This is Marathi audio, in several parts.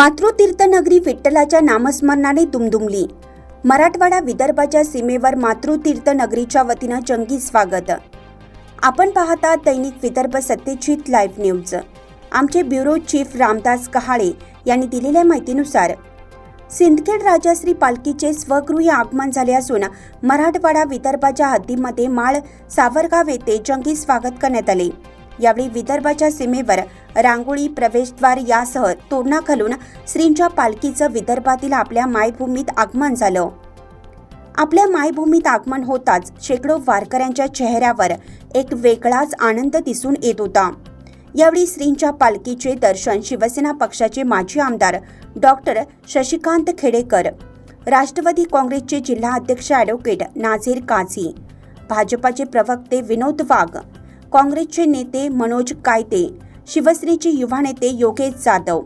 मातृतीर्थनगरी विठ्ठलाच्या नामस्मरणाने दुमदुमली. मराठवाडा विदर्भाच्या सीमेवर मातृतीर्थनगरीच्या वतीनं जंगी स्वागत. आपण पाहता दैनिक विदर्भ सत्यजित लाईव्ह न्यूज. आमचे ब्युरो चीफ रामदास कहाळे यांनी दिलेल्या माहितीनुसार सिंदखेड राजाश्री पालखीचे स्वगृही आगमन झाले असून मराठवाडा विदर्भाच्या हद्दीमध्ये माळ सावरगाव येथे जंगी स्वागत करण्यात आले. यावेळी विदर्भाच्या सीमेवर रांगोळी प्रवेशद्वार यासह तोरणा घालून श्रींच्या पालखीचं विदर्भातील आपल्या मायभूमीत आगमन झालं. आपल्या मायभूमीत आगमन होताच शेकडो वारकऱ्यांच्या चेहऱ्यावर एक वेगळाच आनंद दिसून येत होता. यावेळी श्रींच्या पालखीचे दर्शन शिवसेना पक्षाचे माजी आमदार डॉक्टर शशिकांत खेडेकर राष्ट्रवादी काँग्रेसचे जिल्हा अध्यक्ष ॲडव्होकेट नाझीर काझी भाजपाचे प्रवक्ते विनोद वाघ काँग्रेसचे नेते मनोज कायते शिवसेनेचे युवा नेते योगेश जाधव.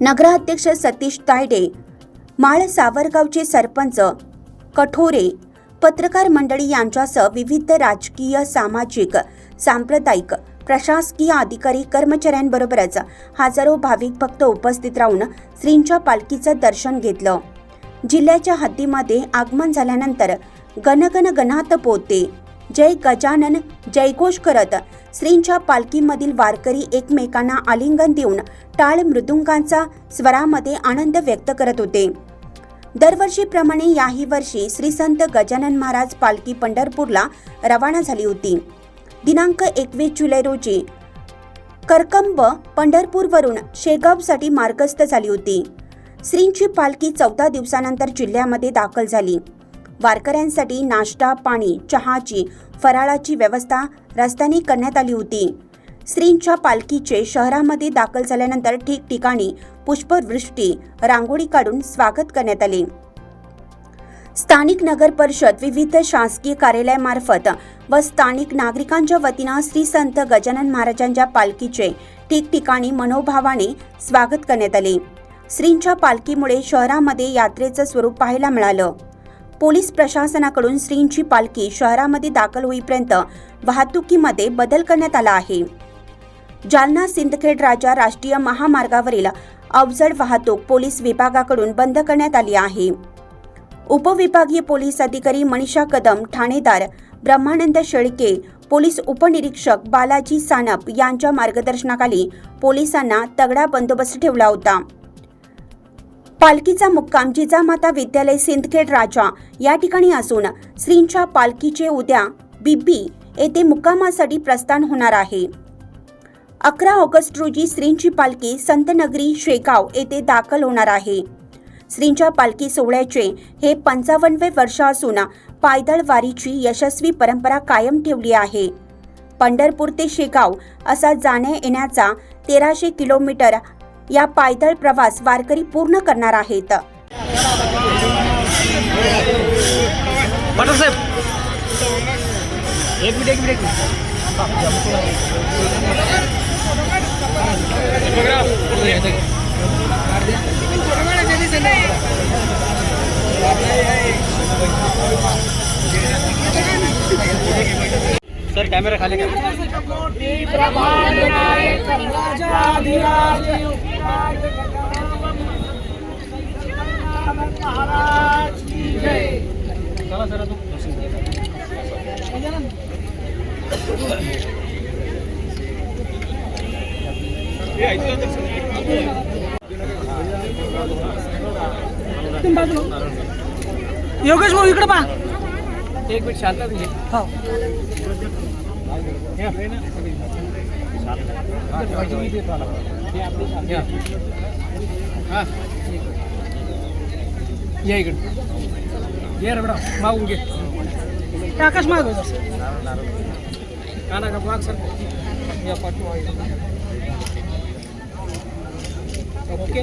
नगराध्यक्ष सतीश तायडे माळ सावरगावचे सरपंच कठोरे पत्रकार मंडळी यांच्यासह विविध राजकीय सामाजिक सांप्रदायिक प्रशासकीय अधिकारी कर्मचाऱ्यांबरोबरच हजारो भाविक भक्त उपस्थित राहून श्रींच्या पालखीचं दर्शन घेतलं. जिल्ह्याच्या हद्दीमध्ये आगमन झाल्यानंतर गणगण गणात पोते जय गजानन जयघोष करत. श्रींच्या पालखीमधील वारकरी एकमेकांना आलिंगन देऊन टाळ मृदुंगांचा स्वरामध्ये आनंद व्यक्त करत होते. दरवर्षीप्रमाणे याही वर्षी श्री संत गजानन महाराज पालखी पंढरपूरला रवाना झाली होती. दिनांक एकवीस जुलै रोजी करकंब पंढरपूरवरून शेगावसाठी मार्गस्थ झाली होती. श्रींची पालखी चौदा दिवसानंतर जिल्ह्यामध्ये दाखल झाली. वारकऱ्यांसाठी नाश्ता पाणी चहाची फराळाची व्यवस्था रस्त्याने करण्यात आली होती. श्रींच्या पालखीचे शहरामध्ये दाखल झाल्यानंतर ठिकठिकाणी पुष्पवृष्टी रांगोळी काढून स्वागत करण्यात आले. स्थानिक नगर परिषद विविध शासकीय कार्यालयामार्फत व स्थानिक नागरिकांच्या वतीनं श्री संत गजानन महाराजांच्या पालखीचे ठिकठिकाणी मनोभावाने स्वागत करण्यात आले. श्रींच्या पालखीमुळे शहरामध्ये यात्रेचं स्वरूप पाहायला मिळालं. पोलीस प्रशासनाकडून श्रींची पालखी शहरामध्ये दाखल होईपर्यंत वाहतुकीमध्ये बदल करण्यात आला आहे. जालना सिंदखेड राजा राष्ट्रीय महामार्गावरील अवजड वाहतूक पोलीस विभागाकडून बंद करण्यात आली आहे. उपविभागीय पोलीस अधिकारी मनीषा कदम ठाणेदार ब्रह्मानंद शेळके पोलीस उपनिरीक्षक बालाजी सानप यांच्या मार्गदर्शनाखाली पोलिसांना तगडा बंदोबस्त ठेवला होता. पालखीचा मुक्काम जिजामाता विद्यालय सिंदखेड राजा या ठिकाणी असून श्रींच्या पालखीचे उद्या बिब्बी येथे मुक्कामासाठी प्रस्थान होणार आहे. अकरा ऑगस्ट रोजी श्रींची पालखी संतनगरी शेगाव येथे दाखल होणार आहे. श्रींच्या पालखी सोहळ्याचे हे पंचावन्नवे वर्ष असून पायदळ वारीची यशस्वी परंपरा कायम ठेवली आहे. पंढरपूर ते शेगाव असा जाण्या येण्याचा तेराशे किलोमीटर या पायदळ प्रवास वारकरी पूर्ण करणार आहेत. पाटील साहेब. एक मिनिट एक मिनिट. एक मिनिट सर कॅमेरा खाली घ्या चला सर तू योगेश भाऊ इकडे पहा. एक मिनिट शांत हो. या इकडे. ये रे बेटा मागून घे. आकाश मागव काना का माग सर या पाठवा ओके.